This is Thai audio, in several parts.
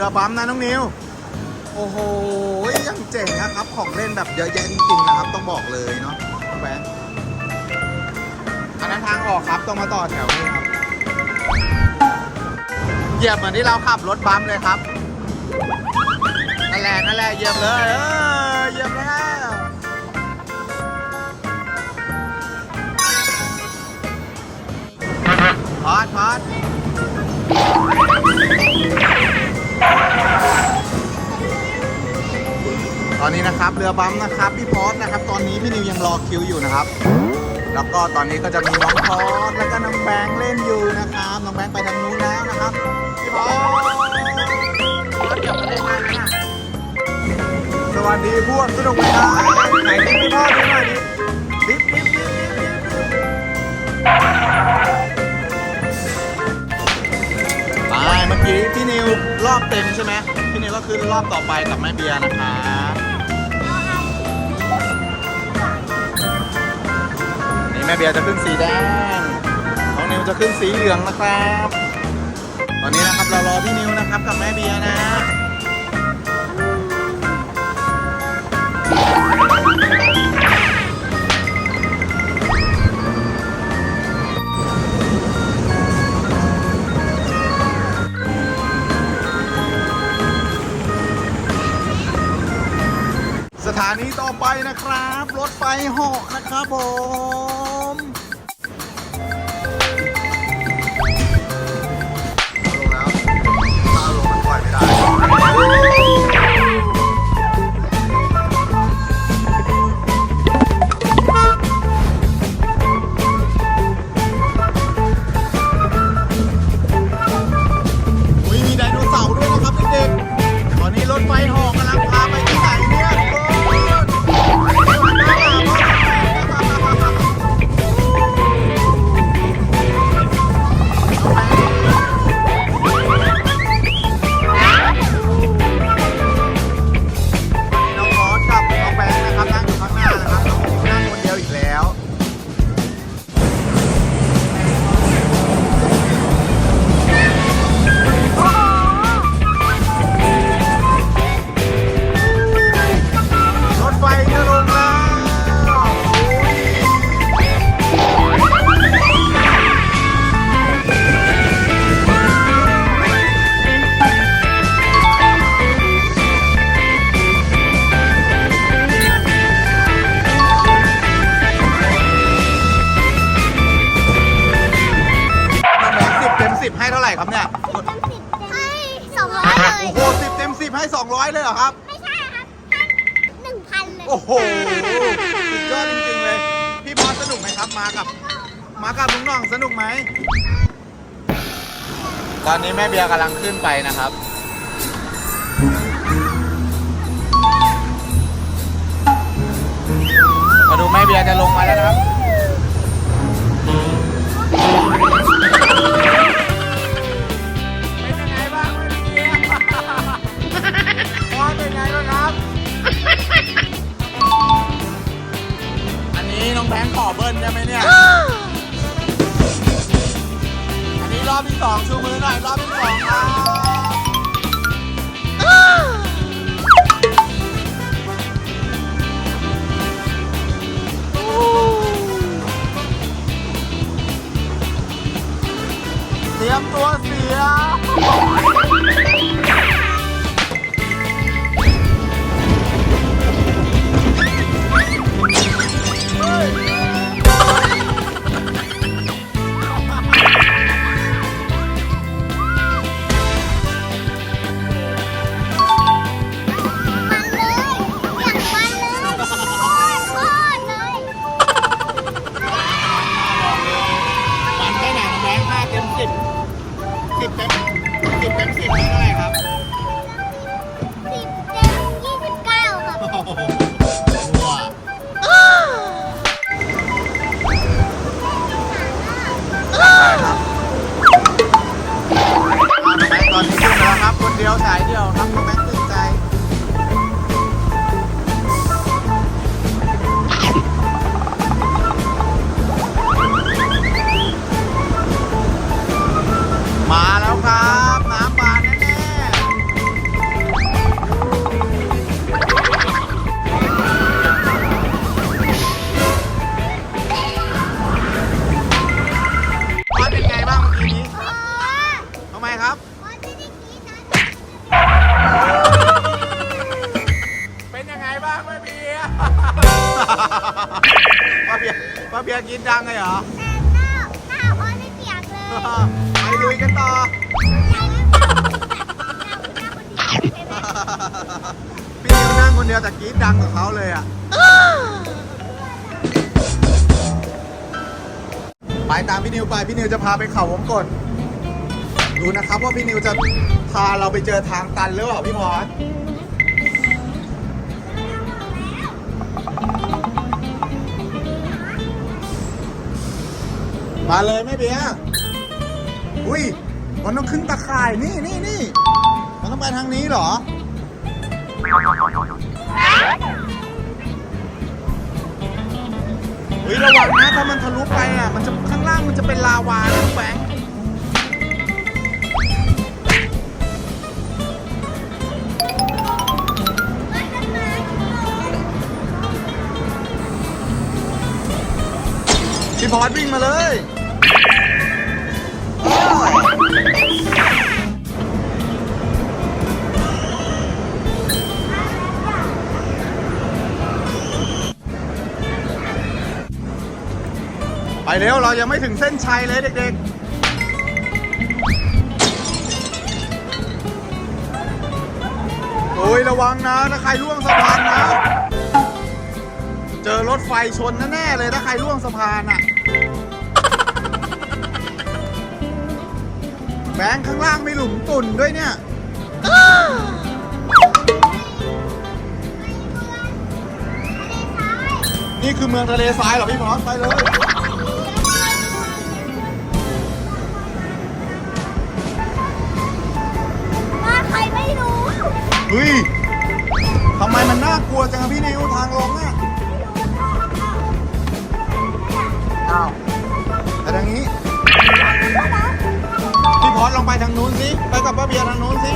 รือปั๊มนะน้องนิว โอ้โหยังเจ๋งนะครับ ของเล่นแบบเยอะแยะจริงๆนะครับ ต้องบอกเลยเนาะน้งแบงค์อันนั้นทางออกครับต้องมาต่อแถวนี่ครับ เหยียบเหมือนที่เราขับรถบัมเลยครับนั่นแหละนั่นแหละเหยียบเลยเออเหยียบแล้วพอดพอด อนนี้นะครับเรือบัมนะครับพี่พอดนะครับ ตอนนี้พี่นิวยังรอคิวอยู่นะครับ แล้วก็ตอนนี้ก็จะมีน้องพอดแล้วก็น้องแบงค์เล่นอยู่นะครับน้องแบงค์ไปทางนู้นแล้วนะครับพี่พอดพอดจับได้ไหมนะสวัสดีพวกสนุกไหมครับไหนดิพี่พอดดูหน่อยดิดิบดิบดิบดิบดิบไปเมื่อกี้พี่นิวรอบเต็มใช่ไหมพี่นิวก็ขึ้นรอบต่อไปกับแม่เบียร์นะครับ ม่เบียร์จะขึ้นสีแดง น้องนิวจะขึ้นสีเหลืองนะครับ ตอนนี้นะครับเรารอพี่นิวนะครับกับแม่เบียร์นะสถานีต่อไปนะครับ รถไฟเหาะนะครับผม ร้อยเลยเหรอครับ ไม่ใช่ครับหนึ่งพันเลยโอ้โหสุดยอดจริงๆเลย พี่พอสสนุกไหมครับมากับ มากับลุงน้องสนุกไหม ตอนนี้แม่เบียร์กำลังขึ้นไปนะครับ มาดูแม่เบียร์จะลงมาแล้วนะครับ พี่นิวนั่งคนเดียวแต่กรี๊ดดังกว่าเขาเลยอะ ไปตามพี่นิวไป พี่นิวจะพาไปเขาวงกดดูนะครับว่าพี่นิวจะพาเราไปเจอทางตันหรือเปล่าพี่พอสมาเลยแม่เบียอุ้ย มันต้องขึ้นตะข่ายนี่นี่นี่มันต้องไปทางนี้เหรอ ฮ้ยระวังนะถ้ามันทะลุไปอะมันจะข้างล่างมันจะเป็นลาวานะน้องแฝงพี่พอดวิ่งมาเลย ไปเร็วเรายังไม่ถึงเส้นชัยเลยเด็กๆ โอ้ยระวังนะถ้าใครล่วงสะพานนะ เจอรถไฟชนแน่ๆเลยถ้าใครล่วงสะพานอะแบงค์ข้างล่างมีหลุมตุ่นด้วยเนี่ยนี่คือเมืองทะเลทรายเหรอพี่พอสไปเลย เฮ้ยทำไมมันน่ากลัวจังพี่นิวทางลงอะอ้าวไปทางนี้พี่พอสลองไปทางนู้นสิ ไปกับป้าเบียร์ทางนู้นสิ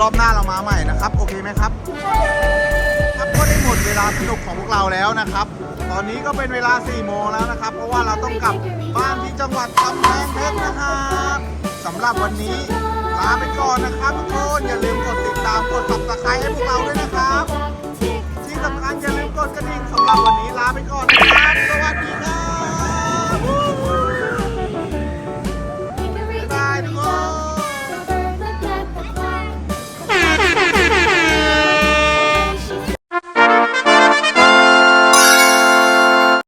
รอบหน้าเรามาใหม่นะครับ โอเคไหมครับ ครับก็ได้หมดเวลาสนุกของพวกเราแล้วนะครับ ตอนนี้ก็เป็นเวลา4โมงแล้วนะครับ เพราะว่าเราต้องกลับบ้านที่จังหวัดกำแพงเพชรนะครับสำหรับวันนี้ลาไปก่อนนะครับทุกคนอย่าลืมกดติดตามกด subscribe ให้พวกเราด้วยนะครับ ที่สำคัญอย่าลืมกดกระดิ่งสำหรับวันนี้ลาไปก่อนนะครับ